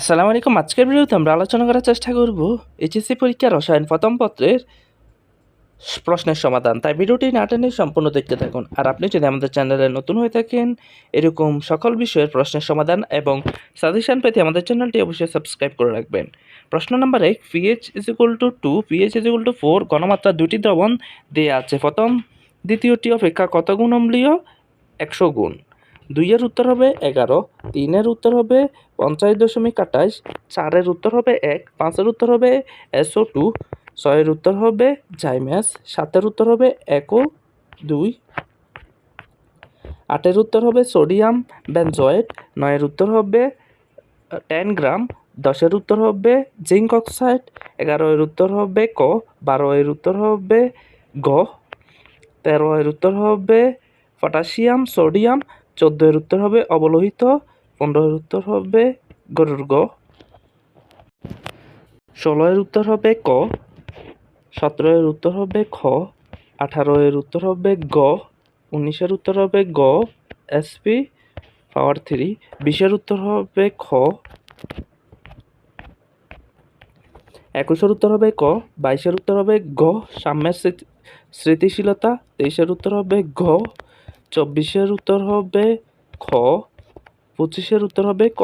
আসসালামু আলাইকুম। আজকের ভিডিওতে আমরা আলোচনা করার চেষ্টা করব এইচএসসি পরীক্ষার রসায়ন প্রথম পত্রের প্রশ্নের সমাধান। তাই ভিডিওটি না টেনে সম্পূর্ণ দেখতে থাকুন। আর আপনি যদি আমাদের চ্যানেলে নতুন হয়ে থাকেন, এরকম সকল বিষয়ের প্রশ্নের সমাধান এবং সাজেশন পেতে আমাদের চ্যানেলটি অবশ্যই সাবস্ক্রাইব করে রাখবেন। প্রশ্ন নম্বর এক pH is equal to two pH is equal to four ঘনমাত্রা দুটি দ্রবণ দেওয়া আছে। প্রথম দ্বিতীয়টি অপেক্ষা কত গুণ অম্লীয় একশো গুণ। দুইয়ের উত্তর হবে এগারো তিনের উত্তর হবে পঞ্চাশ দশমিক আঠাশ চারের উত্তর হবে এক পাঁচের উত্তর হবে এসও টু ছয়ের উত্তর হবে জাইম্যাস সাতের উত্তর হবে একো দুই আটের উত্তর হবে সোডিয়াম বেনজয়েড নয়ের উত্তর হবে টেন গ্রাম দশের উত্তর হবে জিঙ্ক অক্সাইড এগারোয়ের উত্তর হবে ক বারো এর উত্তর হবে গ তেরো এর উত্তর হবে পটাশিয়াম সোডিয়াম চোদ্দ এর উত্তর হবে অবলোহিত পনেরো এর উত্তর হবে গরুর গ ষোলো এর উত্তর হবে ক সতেরো এর উত্তর হবে খ আঠারো এর উত্তর হবে গ উনিশের উত্তর হবে গ এসপি পাওয়ার থ্রি বিশের উত্তর হবে খ একুশের উত্তর হবে ক বাইশের উত্তর হবে গ সাম্যের স্মৃতি- স্মৃতিশীলতা তেইশের উত্তর হবে ঘ চব্বিশের উত্তর হবে খ পঁচিশের উত্তর হবে ক।